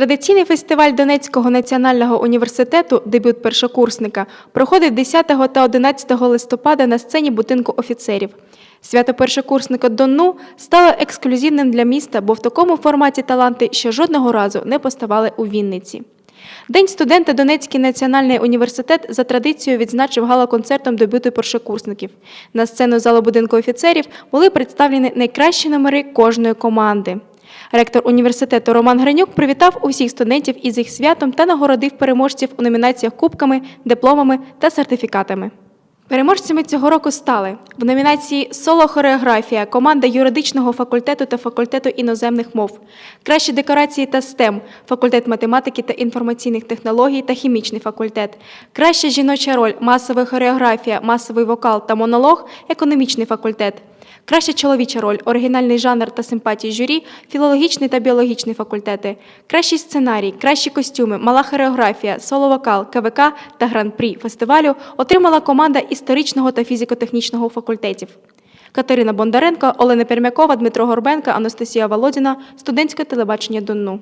Традиційний фестиваль Донецького національного університету Дебют першокурсника проходив 10 та 11 листопада на сцені будинку офіцерів. Свято першокурсника Донну стало ексклюзивним для міста, бо в такому форматі таланти ще жодного разу не поставали у Вінниці. День студента Донецький національний університет за традицією відзначив гала-концертом дебюту першокурсників. На сцену залу будинку офіцерів були представлені найкращі номери кожної команди. Ректор університету Роман Гринюк привітав усіх студентів із їх святом та нагородив переможців у номінаціях кубками, дипломами та сертифікатами. Переможцями цього року стали в номінації Соло хореографія команда юридичного факультету та факультету іноземних мов, кращі декорації та STEM, факультет математики та інформаційних технологій та хімічний факультет, краща жіноча роль, масова хореографія, масовий вокал та монолог, економічний факультет. Краща чоловіча роль, оригінальний жанр та симпатії журі, філологічний та біологічний факультети, кращий сценарій, кращі костюми, мала хореографія, соло-вокал, КВК та гран-прі фестивалю отримала команда історичного та фізико-технічного факультетів. Катерина Бондаренко, Олена Пермякова, Дмитро Горбенко, Анастасія Володіна, студентське телебачення Донну.